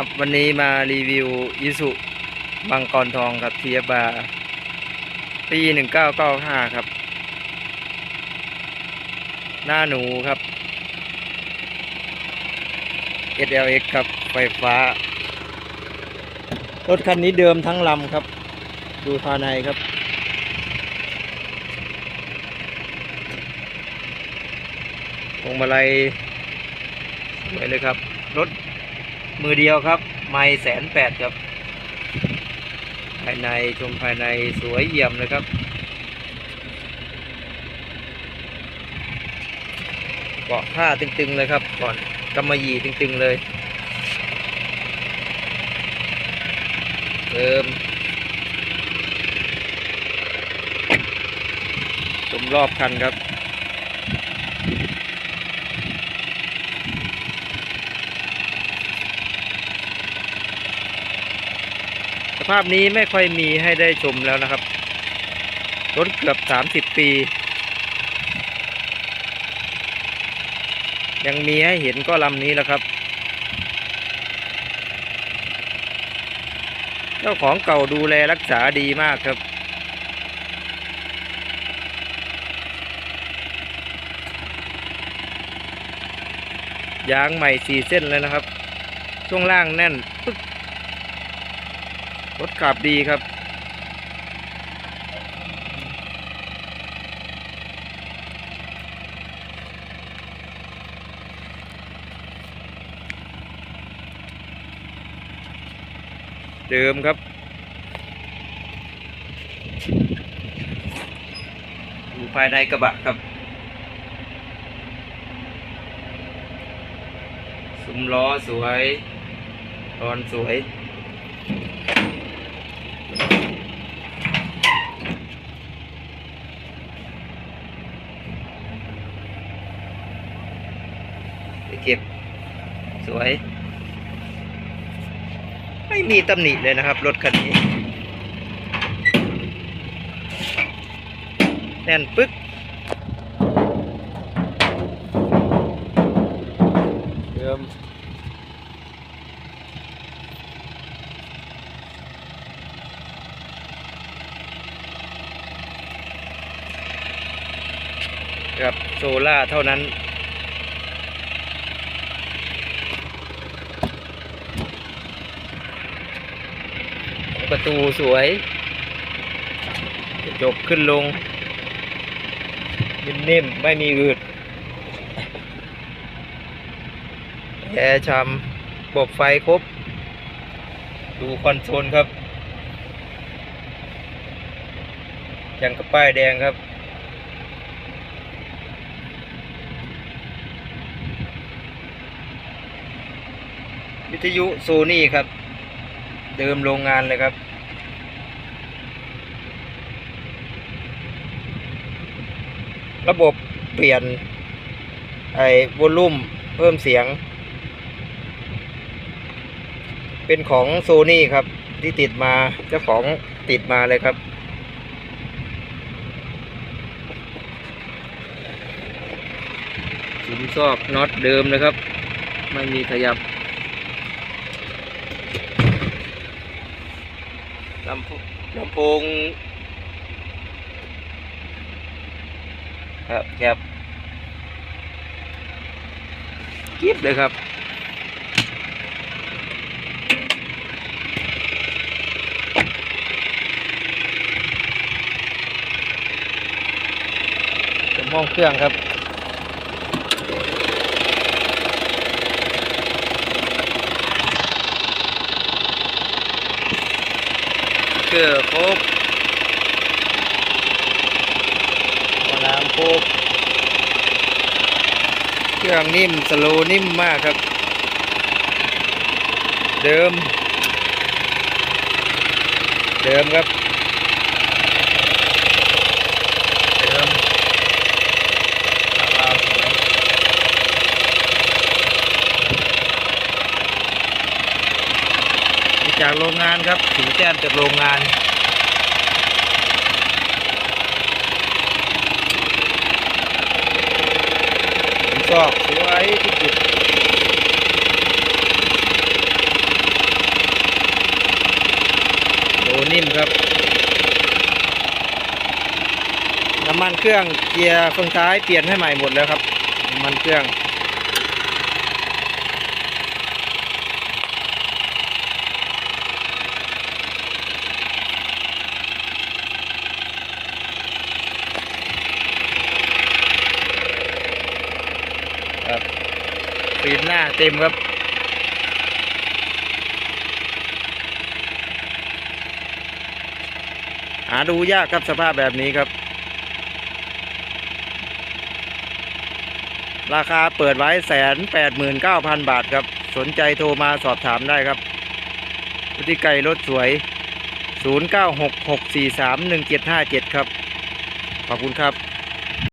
ครับวันนี้มารีวิวยิสุบังกรทองครับเทียบาปีหนึ่งเก้าเก้าห้าครับ หน้าหนูครับ SLX ครับ ไฟฟ้า รถคันนี้เดิมทั้งลำครับ ดูภายในครับ พวงมาลัยสวยเลยครับ รถ มือเดียวครับ ไม่แสนแปดครับ ภายในชมภายในสวยเยี่ยมเลยครับ เกาะผ้าตึงๆเลยครับ ก่อนกำมะหยี่ตึงๆเลยเติมชมรอบคันครับ ภาพนี้ไม่ค่อยมีให้ได้ชมแล้วนะครับรถเกือบ30ปี ยังมีให้เห็นก็ลำนี้แหล้วครับ เจ้าของเก่าดูแลรักษาดีมากครับยางใหม่สี่เส้นเลยนะครับ ช่วงล่างแน่นปึ๊ก รถขับดีครับ เดิมครับอยู่ภายในกระบะครับซุ้มล้อสวยตอนสวย ไปเก็บสวย ไม่มีตำหนิเลยนะครับ รถคันนี้ แน่นปึ๊กเดิมกับโซล่าเท่านั้น ประตูสวยกระจกขึ้นลง นิ่มๆ ไม่มีอืดแอร์ชำบบไฟครบ ดูคอนโซลครับ ยังกับป้ายแดงครับวิทยุโซนี่ครับ เดิมโรงงานเลยครับ ระบบเปลี่ยน ไอ้วอลลุ่มเพิ่มเสียง เป็นของโซนี่ครับ ที่ติดมาเจ้าของติดมาเลยครับสุมซอกน็อตเดิมนะครับ ไม่มีขยับ ลำโพงลำโพงครับคบกิบเลยครับเป็นห้องเครื่องครับ เกลือครบหัวน้ำครบเครื่องนิ่มสโลว์นิ่มมากครับ เดิม เดิมครับ โรงงานครับถึงแจ้งจากโรงงานซอกสวยที่สุดโดนิ่มครับน้ำมันเครื่องเกียร์เฟืองท้ายเปลี่ยนให้ใหม่หมดแล้วครับน้ำมันเครื่อง ฟีนหน้าเต็มครับ หาดูยากครับสภาพแบบนี้ครับ ราคาเปิดไว้แสนแปดหมื่นเก้าพันบาทครับ สนใจโทรมาสอบถามได้ครับพุทธิไก่รถสวย 0 9 6 6 4 3 1 7 5 7 ครับ ขอบคุณครับ